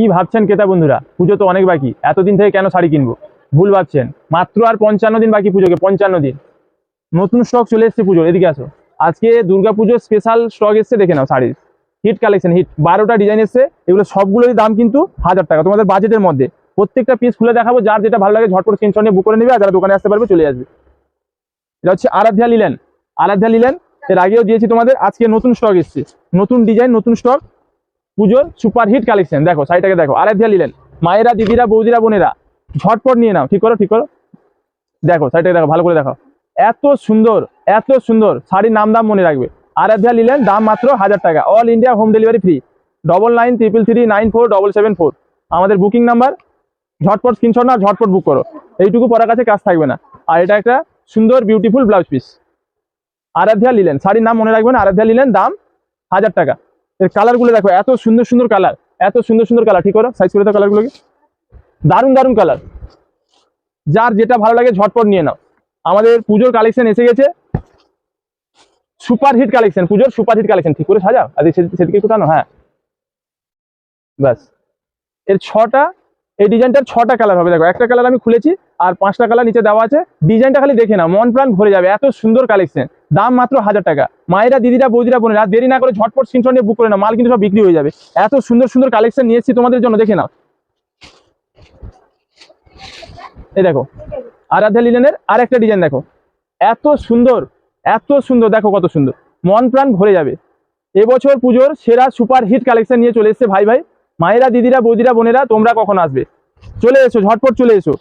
কি ভাবছেন ক্রেতা বন্ধুরা? পুজো তো অনেক বাকি, এতদিন থেকে কেন শাড়ি কিনবো? ভুল ভাবছেন। মাত্র আর পঞ্চান্ন দিন বাকি পুজোকে, পঞ্চান্ন দিন। নতুন স্টক চলে এসছে পুজোর, এদিকে আসো। আজকে দুর্গা পুজোর স্পেশাল স্টক এসছে, দেখে নাও শাড়ির। হিট কালেকশন হিট বারোটা ডিজাইন এসছে, এগুলো সবগুলোরই দাম কিন্তু হাজার টাকা। তোমাদের বাজেটের মধ্যে। প্রত্যেকটা পিস খুলে দেখাবো, যার যেটা ভালো লাগে ঝটপট স্ক্রিনশট নিয়ে বুক করে নেবে, আর যারা দোকানে আসতে পারবে চলে আসবে। এটা হচ্ছে আরাধ্যা লিলেন আরাধ্যা লিলেন এর আগেও দিয়েছি তোমাদের, আজকে নতুন স্টক এসছে। নতুন ডিজাইন নতুন স্টক পুজোর সুপার হিট কালেকশন দেখো, শাড়িটাকে দেখো। আরাধ্যা লিলেন। মায়েরা, দিদিরা, বৌদিরা, বোনেরা, ঝটপট নিয়ে নাও। ঠিক করো ঠিক করো। দেখো, শাড়িটাকে দেখো, ভালো করে দেখো। এত সুন্দর এত সুন্দর। শাড়ির নাম, দাম মনে রাখবে। আরাধ্যা নিলেন দাম মাত্র হাজার টাকা। All India home delivery free double nine triple three nine four double seven four আমাদের বুকিং নাম্বার ঝটপট স্ক্রিনশট না ঝটপট বুক করো। এইটুকু পরার কাছে কাজ থাকবে না। আর এটা একটা সুন্দর beautiful blouse piece Aradhya linen. শাড়ির নাম মনে রাখবেন আরাধ্যা লিলেন, দাম হাজার টাকা। এর কালারগুলো দেখো, এত সুন্দর সুন্দর কালার এত সুন্দর সুন্দর কালার ঠিক করো? সাইজ করে দাও কালারগুলোকে দারুণ দারুণ কালার যার যেটা ভালো লাগে ঝটপট নিয়ে নাও। আমাদের পুজোর কালেকশন এসে গেছে। সুপার হিট কালেকশন পুজোর সুপার হিট কালেকশন ঠিক করে সাজাও। আর সেদিকে টানো হ্যাঁ। ব্যাস। এর ছটা, এই ডিজাইনটার ছটা কালার হবে, দেখো। একটা কালার আমি খুলেছি, আর পাঁচটা কালার নিচে দেওয়া আছে। ডিজাইনটা খালি দেখে না মন প্রাণ ভরে যাবে। এত সুন্দর কালেকশন দাম মাত্র হাজার টাকা। মায়েরা, দিদিরা, বৌদিরা, বোনেরা, দেরি না করে ঝটপট স্ক্রিনশট নিয়ে বুক করে না মাল কিন্তু সব বিক্রি হয়ে যাবে। এত সুন্দর সুন্দর কালেকশন নিয়ে এসেছি তোমাদের জন্য, দেখে নাও। এই দেখো, আরাধ্যা লিলেনের আর একটা ডিজাইন দেখো। এত সুন্দর এত সুন্দর, দেখো কত সুন্দর। মন প্রাণ ভরে যাবে। এবছর পুজোর সেরা সুপার হিট কালেকশন নিয়ে চলে এসেছে ভাই ভাই। মায়েরা, দিদিরা, বৌদিরা, বোনেরা, তোমরা কখন আসবে? চলে এসো, ঝটপট চলে এসো।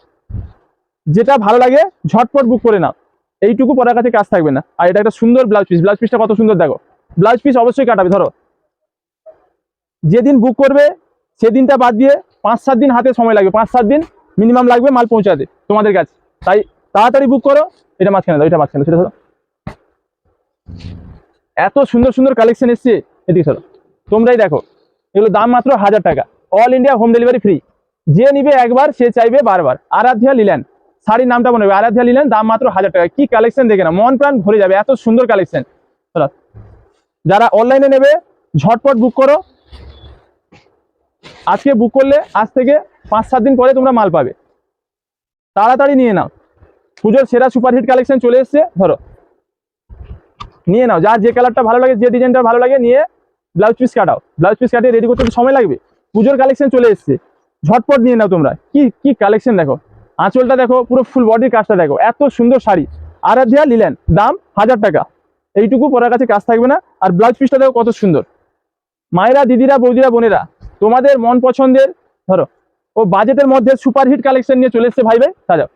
যেটা ভালো লাগে, ঝটপট বুক করে নাও। এইটুকু পরার কাছে কাজ থাকবে না। আর এটা একটা সুন্দর ব্লাউজ পিস ব্লাউজ পিসটা কত সুন্দর দেখো। ব্লাউজ পিস অবশ্যই কাটাবে, ধরো। যেদিন বুক করবে, সেদিনটা বাদ দিয়ে পাঁচ সাত দিন হাতে সময় লাগবে। পাঁচ সাত দিন মিনিমাম লাগবে মাল পৌঁছাতে তোমাদের কাছে। তাই তাড়াতাড়ি বুক করো, এটা মাঝখানে দাও, এটা মাঝখানে সেটা ধরো। এত সুন্দর সুন্দর কালেকশন এসছে। এদিকে ধরো তোমরাই দেখো। এগুলো দাম মাত্র হাজার টাকা। All India home delivery free যে নিবে একবার, সে চাইবে বারবার। আরাধ্যা লিলেন শাড়ির নামটা মনে হবে। আরাধ্যা লিলেন দাম মাত্র হাজার টাকা। কি কালেকশন দেখে না মন প্রাণ ভরে যাবে। এত সুন্দর কালেকশন যারা অনলাইনে নেবে, ঝটপট বুক করো। আজকে বুক করলে আজ থেকে পাঁচ, সাত দিন পরে তোমরা মাল পাবে। তাড়াতাড়ি নিয়ে নাও। পুজোর সেরা সুপারহিট কালেকশন চলে এসছে। ধরো। নিয়ে নাও। যার যে কালারটা ভালো লাগে, যে ডিজাইনটা ভালো লাগে, নিয়ে ব্লাউজ পিস কাটাও। ব্লাউজ পিস কাটিয়ে রেডি করতে সময় লাগবে। পুজোর কালেকশন চলে এসছে। ঝটপট নিয়ে নাও তোমরা। কি কি কালেকশন দেখো। আঁচলটা দেখো, পুরো ফুল বডির কাজটা দেখো। এত সুন্দর শাড়ি। আরাধ্যা লিলেন, দাম হাজার টাকা। এইটুকু পরার কাছে কাজ থাকবে না। আর ব্লাউজ পিসটা দেখো কত সুন্দর। মায়েরা, দিদিরা, বৌদিরা, বোনেরা, তোমাদের মন পছন্দের, ধরো, ও বাজেটের মধ্যে সুপারহিট কালেকশন নিয়ে চলে এসছে ভাই ভাই সাজাও।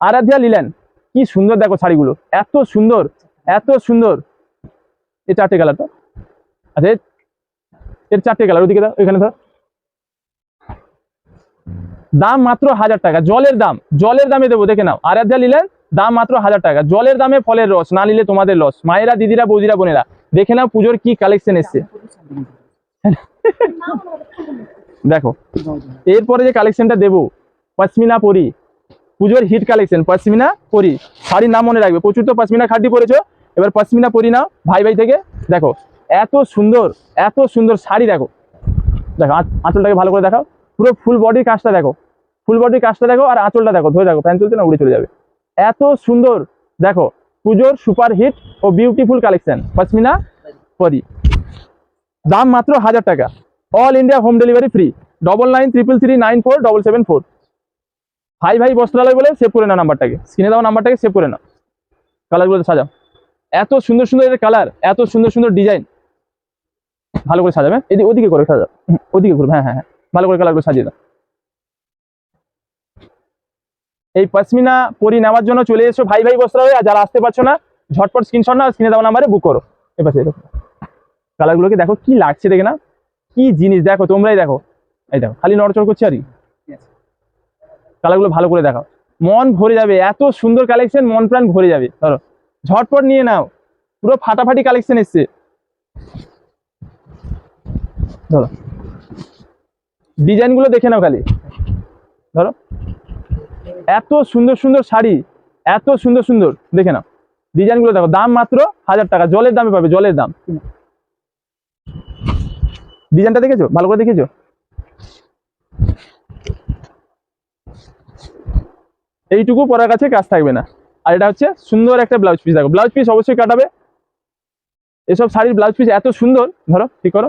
আরাধ্যা লিলেন, কি সুন্দর দেখো শাড়িগুলো। এত সুন্দর এত সুন্দর। এই চারটে কালার তো আচ্ছা এর- চারটে কালার ওদিকে দাও, এখানে ধর। দাম মাত্র হাজার টাকা। জলের দাম, জলের দামে দেবো, দেখে নাও। আরাধ্যা লিলেন, দাম মাত্র হাজার টাকা। জলের দামে ফলের রস, না নিলে তোমাদের লস। মায়েরা, দিদিরা, বৌদিরা, বোনেরা, দেখে নাও, পুজোর কি কালেকশন এসছে। দেখো, এরপরে যে কালেকশনটা দেবো, পশমিনা পরি, পুজোর হিট কালেকশন পশমিনা পরি। শাড়ির নাম মনে রাখবে, প্রচুর তো পশমিনা খাটি পরেছো। এবার পশমিনা পরি নাও, ভাই ভাই থেকে। দেখো, এত সুন্দর এত সুন্দর শাড়ি, দেখো। দেখো, আঁচ- আঁচলটাকে ভালো করে দেখাও। পুরো ফুল বডির কাজটা দেখো। ফুল বডির কাজটা দেখো আর আঁচলটা দেখো, ধরে দেখো ফ্যান চলছে না, উড়ে চলে যাবে। এত সুন্দর, দেখো, পুজোর সুপার হিট ও বিউটিফুল কালেকশন পশমিনা পরি। দাম মাত্র হাজার টাকা। All India home delivery free double nine triple three nine four double seven four Bhai Bhai, Bastralaya বলে সেভ করে নাও নাম্বারটাকে। স্ক্রিনে দেওয়া নাম্বারটাকে সেভ করে নাও। কালারগুলো সাজাও। এত সুন্দর সুন্দর এর কালার এত সুন্দর সুন্দর ডিজাইন ভালো করে সাজাবে। এদিকে ওদিকে করে সাজাও। ওদিকে করবে হ্যাঁ হ্যাঁ হ্যাঁ। ভালো করে কালারগুলো সাজিয়ে দাও। এই পশমিনা পরি নেওয়ার জন্য চলে এসো ভাই ভাই বস্ত্রালয় আর যারা আসতে পারছ না ঝটপট স্ক্রিনশট না স্ক্রিনে দেওয়া নাম্বারে বুক করো। দেখো। কালারগুলোকে দেখো কি লাগছে দেখে না? কি জিনিস দেখো তোমরাই দেখো। এই দেখো খালি নড়চড় করছে আর কি? কালারগুলো ভালো করে দেখাও। মন ভরে যাবে এত সুন্দর কালেকশন মন প্রাণ ভরে যাবে। ধরো ঝটপট নিয়ে নাও। পুরো ফাটাফাটি কালেকশন এসছে। ধরো। ডিজাইনগুলো দেখে নাও খালি। ধরো। এত সুন্দর সুন্দর শাড়ি, এত সুন্দর সুন্দর, দেখে নাও। ডিজাইনগুলো দেখো, দাম মাত্র হাজার টাকা, জলের দামে পাবে, জলের দাম। ডিজাইনটা দেখেছ? ভালো করে দেখেছ? এইটুকু পরার কাছে কাজ থাকবে না। আর এটা হচ্ছে সুন্দর একটা ব্লাউজ পিস দেখো। ব্লাউজ পিস অবশ্যই কাটাবে। এসব শাড়ির ব্লাউজ পিস এত সুন্দর, ধরো ঠিক করো?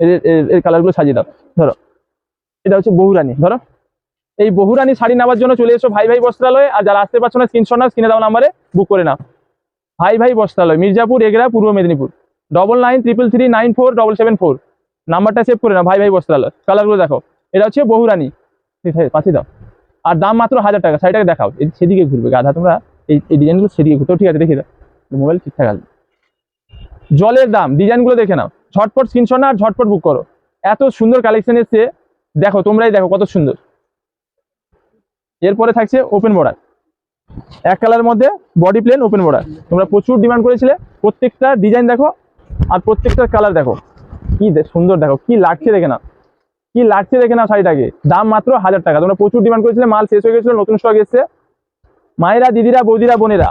এর- কালারগুলো সাজিয়ে দাও। ধরো, এটা হচ্ছে বহুরানী ধরো। এই বহুরানী শাড়ি নেওয়ার জন্য চলে এসো ভাই ভাই বস্ত্রালয়ে, আর যারা আসতে পারছ না স্ক্রিনশট নাও স্ক্রিনে দাও নাম্বারে বুক করে নাও। ভাই ভাই Bastralaya, Mirzapur Egra Purba Medinipur. Double nine triple three nine four double seven four নাম্বারটা সেভ করে নাও, ভাই ভাই বস্ত্রালয়। কালারগুলো দেখো, এটা হচ্ছে বহুরানী ঠিক আছে, পাঠিয়ে দাও। আর দাম মাত্র হাজার টাকা, শাড়িটাকে দেখাও, এই সেদিকে ঘুরবে, গাধা তোমরা, এই এই ডিজাইনগুলো সেদিকে ঘুরতে ঠিক আছে দেখিয়ে দাও। মোবাইল ঠিকঠাক আসবে জলের দাম ডিজাইনগুলো দেখে নাও। ঝটপট স্ক্রিনশট না আর ঝটপট বুক করো। এত সুন্দর কালেকশন এসছে। দেখো, তোমরাই দেখো কত সুন্দর। এরপরে থাকছে ওপেন বর্ডার এক কালার মধ্যে বডি প্লেন ওপেন বর্ডার তোমরা প্রচুর ডিমান্ড করেছিলে। প্রত্যেকটা ডিজাইন দেখো আর প্রত্যেকটার কালার দেখো। কি সুন্দর দেখো, কি লাগছে দেখে না কি লাগছে দেখে না শাড়িটাকে। দাম মাত্র হাজার টাকা। তোমরা প্রচুর ডিমান্ড করেছিলে, মাল শেষ হয়ে গেছিল, নতুন স্টক এসছে। মায়েরা, দিদিরা, বৌদিরা, বোনেরা,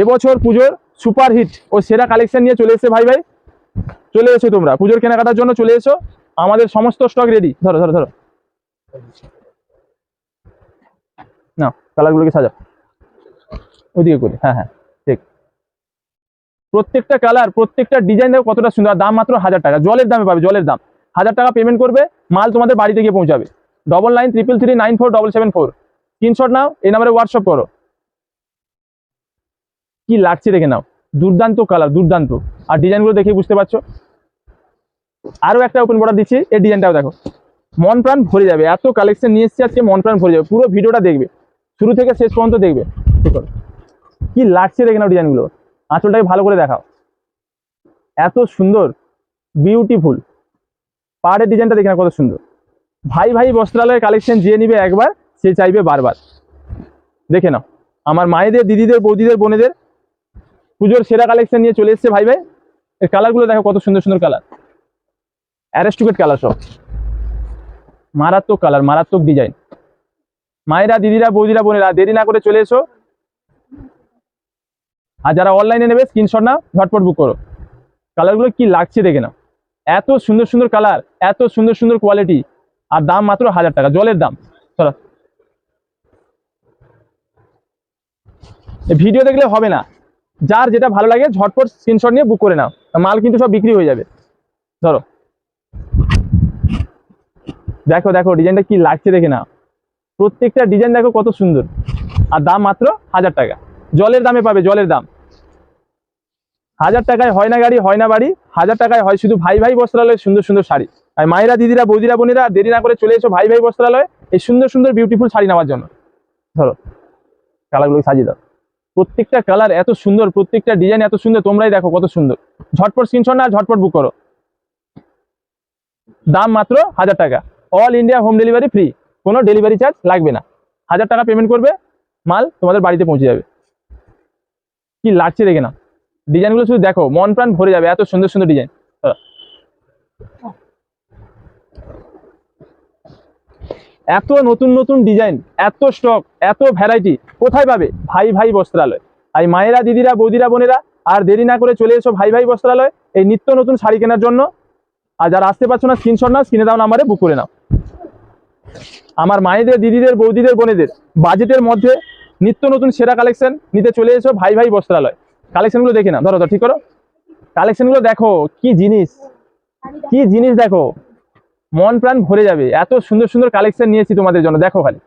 এবছর পুজোর সুপার হিট ও সেরা কালেকশন নিয়ে চলে এসেছে ভাই ভাই। চলে এসো তোমরা। পুজোর কেনাকাটার জন্য চলে এসো। আমাদের সমস্ত স্টক রেডি ধরো ধরো ধরো। না কালারগুলোকে সাজাও। ওইদিকে করি হ্যাঁ হ্যাঁ ঠিক। প্রত্যেকটা কালার প্রত্যেকটা ডিজাইন দেখো কতটা সুন্দর। দাম মাত্র হাজার টাকা। জলের দামে পাবে, জলের দাম। হাজার টাকা পেমেন্ট করবে, মাল তোমাদের বাড়িতে গিয়ে পৌঁছাবে। Double nine triple three nine four double seven four screenshot নাও, এই নাম্বারে হোয়াটসঅ্যাপ করো। কি লাগছে দেখে নাও। দুর্দান্ত কালার দুর্দান্ত। আর ডিজাইনগুলো দেখে বুঝতে পারছ? আরও একটা ওপেন বর্ডার দিচ্ছি এই ডিজাইনটাও দেখো। মন প্রাণ ভরে যাবে, এত কালেকশন নিয়ে এসছে আজকে মন প্রাণ ভরে যাবে, পুরো ভিডিওটা দেখবে। শুরু থেকে শেষ পর্যন্ত দেখবে। কি লাগছে দেখে নাও ডিজাইনগুলো। আঁচলটাকে ভালো করে দেখাও। এত সুন্দর বিউটিফুল পাহাড়ের ডিজাইনটা দেখে নাও কত সুন্দর। ভাই ভাই বস্ত্রালয়ের কালেকশন যে নিবে একবার, সে চাইবে বারবার। দেখে নাও। আমার মায়েদের, দিদিদের, বৌদিদের, বোনেদের পুজোর সেরা কালেকশন নিয়ে চলে এসছে ভাই ভাই। এর কালারগুলো দেখো কত সুন্দর সুন্দর কালার অ্যারেস্টুকেট কালার সব মারাত্মক কালার, মারাত্মক ডিজাইন মায়েরা, দিদিরা, বৌদিরা, বোনেরা, দেরি না করে চলে এসো। আর যারা অনলাইনে নেবে স্ক্রিনশট নাও, ঝটপট বুক করো। কালারগুলো কি লাগছে দেখে নাও। এত সুন্দর সুন্দর কালার এত সুন্দর সুন্দর কোয়ালিটি আর দাম মাত্র হাজার টাকা, জলের দাম। ভিডিও দেখলে হবে না। যার যেটা ভালো লাগে, ঝটপট স্ক্রিনশট নিয়ে বুক করে নাও। মাল কিন্তু সব বিক্রি হয়ে যাবে। ধরো। দেখো দেখো, ডিজাইনটা কি লাগছে দেখে না প্রত্যেকটা ডিজাইন দেখো কত সুন্দর। আর দাম মাত্র হাজার টাকা। জলের দামে পাবে, জলের দাম। হাজার টাকায় হয় না গাড়ি, হয় না বাড়ি। হাজার টাকায় হয় শুধু ভাই ভাই বস্ত্রালয়ের সুন্দর সুন্দর শাড়ি। আর মায়েরা, দিদিরা, বৌদিরা, বোনেরা, দেরি না করে চলে এসো ভাই ভাই বস্ত্রালয়, এই সুন্দর সুন্দর বিউটিফুল শাড়ি নেওয়ার জন্য। ধরো কালারগুলো সাজিয়ে দাও। প্রত্যেকটা কালার এত সুন্দর, প্রত্যেকটা ডিজাইন এত সুন্দর, তোমরাই দেখো কত সুন্দর। ঝটপট স্ক্রিনশট না ঝটপট বুক করো। দাম মাত্র হাজার টাকা। All India home delivery free কোনো ডেলিভারি চার্জ লাগবে না। হাজার টাকা পেমেন্ট করবে, মাল তোমাদের বাড়িতে পৌঁছে যাবে। কি লাগছে দেখে না ডিজাইনগুলো শুধু দেখো, মন প্রাণ ভরে যাবে, এত সুন্দর সুন্দর ডিজাইন এত নতুন নতুন ডিজাইন এত স্টক এত ভ্যারাইটি কোথায় পাবে? ভাই ভাই বস্ত্রালয়। আর মায়েরা, দিদিরা, বৌদিরা, বোনেরা, আর দেরি না করে চলে এসো ভাই ভাই বস্ত্রালয়, এই নিত্য নতুন শাড়ি কেনার জন্য। আর যারা আসতে পারছ না স্ক্রিনশট না স্ক্রিনে দাও নাম্বারে বুক করে নাও। আমার মায়েদের, দিদিদের, বৌদিদের, বোনেদের বাজেটের মধ্যে নিত্য নতুন সেরা কালেকশন নিতে চলে এসো ভাই ভাই বস্ত্রালয়। কালেকশনগুলো দেখে না ধরো ধরো ঠিক করো? কালেকশনগুলো দেখো, কি জিনিস? কি জিনিস দেখো? মন প্রাণ ভরে যাবে। এত সুন্দর সুন্দর কালেকশন নিয়েছি তোমাদের জন্য, দেখো খালি।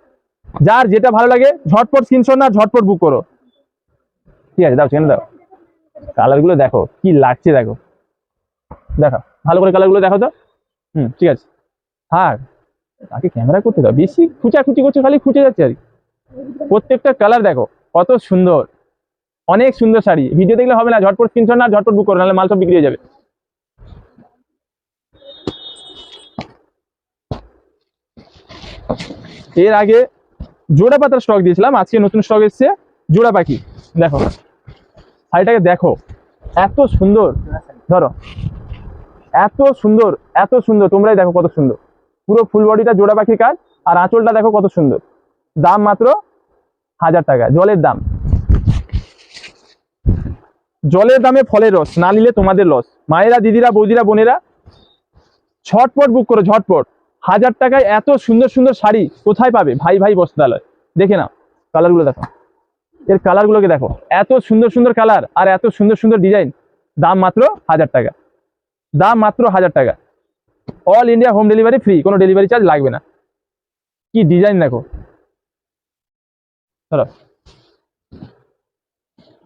যার যেটা ভালো লাগে, ঝটপট স্ক্রিনশট না ঝটপট বুক করো। ঠিক আছে, দাও, সেখানে দাও। কালারগুলো দেখো, কি লাগছে দেখো। দেখো ভালো করে কালারগুলো দেখো তো। হুম, ঠিক আছে। থাক। তাকে ক্যামেরা করতে দাও। বেশি খুচাখুচি করছে, খালি খুঁজে যাচ্ছে আর প্রত্যেকটা কালার দেখো, কত সুন্দর। অনেক সুন্দর শাড়ি। ভিডিও দেখলে হবে না, ঝটপট স্ক্রিনশট না ঝটপট বুক করো, নাহলে মাল সব বিক্রি হয়ে যাবে। এর আগে জোড়া পাতার স্টক দিয়েছিলাম, আজকে নতুন স্টক এসছে জোড়া পাখি। দেখো, শাড়িটাকে দেখো, এত সুন্দর। ধরো, এত সুন্দর এত সুন্দর, তোমরাই দেখো কত সুন্দর। পুরো ফুল বডিটা জোড়া পাখির কাজ, আর আঁচলটা দেখো কত সুন্দর। দাম মাত্র হাজার টাকা, জলের দাম। জলের দামে ফলের রস, না নিলে তোমাদের লস মায়েরা, দিদিরা, বৌদিরা, বোনেরা, ঝটপট বুক করো, ঝটপট। হাজার টাকায় এত সুন্দর সুন্দর শাড়ি কোথায় পাবে? ভাই ভাই, বস্ত্রালয়। দেখে নাও কালারগুলো দেখো। এর কালারগুলোকে দেখো। এত সুন্দর সুন্দর কালার আর এত সুন্দর সুন্দর ডিজাইন দাম মাত্র হাজার টাকা। দাম মাত্র হাজার টাকা। All India home delivery free কোনো ডেলিভারি চার্জ লাগবে না। কি ডিজাইন দেখো।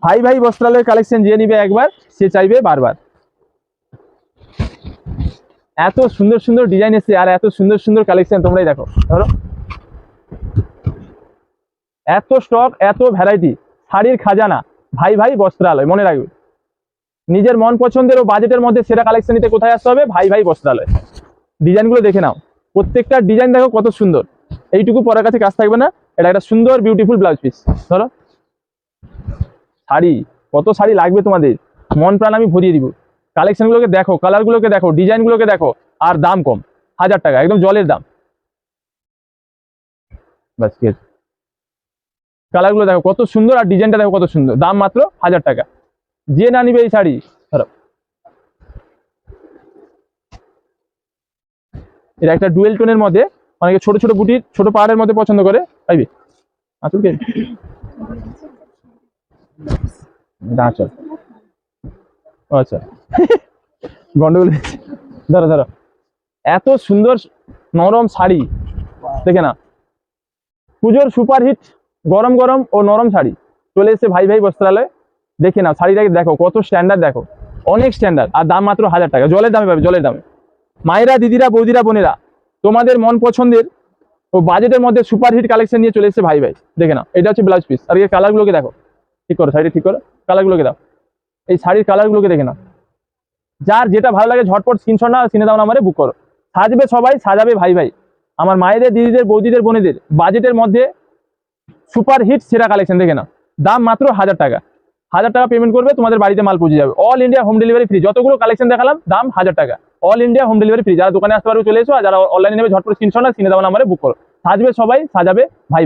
ভাই ভাই বস্ত্রালয়ের কালেকশন যে নিবে একবার, সে চাইবে বারবার। এত সুন্দর সুন্দর ডিজাইন এসছে আর এত সুন্দর সুন্দর কালেকশন তোমরাই দেখো। ধরো। এত স্টক এত ভ্যারাইটি শাড়ির খাজানা। ভাই ভাই বস্ত্রালয়, মনে রাখবে। নিজের মন পছন্দের ও বাজেটের মধ্যে সেরা কালেকশন নিতে কোথায় আসতে হবে? ভাই ভাই বস্ত্রালয় ডিজাইনগুলো দেখে নাও। প্রত্যেকটা ডিজাইন দেখো কত সুন্দর। এইটুকু পরের কাছে কাজ থাকবে না। এটা একটা সুন্দর বিউটিফুল ব্লাউজ পিস ধরো। শাড়ি। কত শাড়ি লাগবে তোমাদের? মন প্রাণ আমি ভরিয়ে দিব। কালেকশনগুলোকে দেখো কালারগুলোকে দেখো ডিজাইনগুলোকে দেখো। আর দাম কম। হাজার টাকা, একদম জলের দাম। ঠিক কালারগুলো দেখো, কত সুন্দর আর ডিজাইনটা দেখো কত সুন্দর। দাম মাত্র হাজার টাকা। যে না নিবে এই শাড়ি। ধরো। এটা একটা ডুয়েল টোনের মধ্যে, অনেকে ছোট ছোট বুটির, ছোট পাহাড়ের মধ্যে পছন্দ করে। পাইবে? আসল কে? আঁচল আচ্ছা। গন্ডগোল। ধরো ধরো। এত সুন্দর নরম শাড়ি, দেখে না পুজোর সুপারহিট, গরম গরম ও নরম শাড়ি। চলে এসে ভাই ভাই বস্ত্রালয়। দেখে নাও শাড়িটাকে দেখো, কত স্ট্যান্ডার্ড দেখো, অনেক স্ট্যান্ডার্ড আর দাম মাত্র হাজার টাকা, জলের দামে পাবে, জলের দামে। মায়েরা, দিদিরা, বৌদিরা, বোনেরা, তোমাদের মন পছন্দের ও বাজেটের মধ্যে সুপারহিট কালেকশন নিয়ে চলে এসেছে ভাই ভাই, দেখে নাও, এটা হচ্ছে ব্লাউজ পিস আর এই কালারগুলোকে দেখো, ঠিক করো শাড়ি ঠিক করো কালারগুলোকে দাও, এই শাড়ির কালারগুলোকে দেখে নাও। যার যেটা ভালো লাগে ঝটপট স্ক্রিনশট না সিনে দাও নাম্বারে বুক করো। সাজবে সবাই, সাজাবে ভাই ভাই। আমার মায়েদের, দিদিদের, বৌদিদের, বোনেদের বাজেটের মধ্যে সুপার হিট সেরা কালেকশন দেখে নাও। দাম মাত্র হাজার টাকা। হাজার টাকা পেমেন্ট করবে, তোমাদের বাড়িতে মাল পৌঁছে যাবে। All India home delivery free যতগুলো কালেকশন দেখালাম, দাম হাজার টাকা। All India home delivery free যারা দোকানে আসতে পারবে, চলে এসো। আর যারা অনলাইনে নেবে, ঝটপট স্ক্রিনশট না কিনে দেওয়া নাম্বারে বুক করো। সাজবে সবাই, সাজাবে ভাই ভাই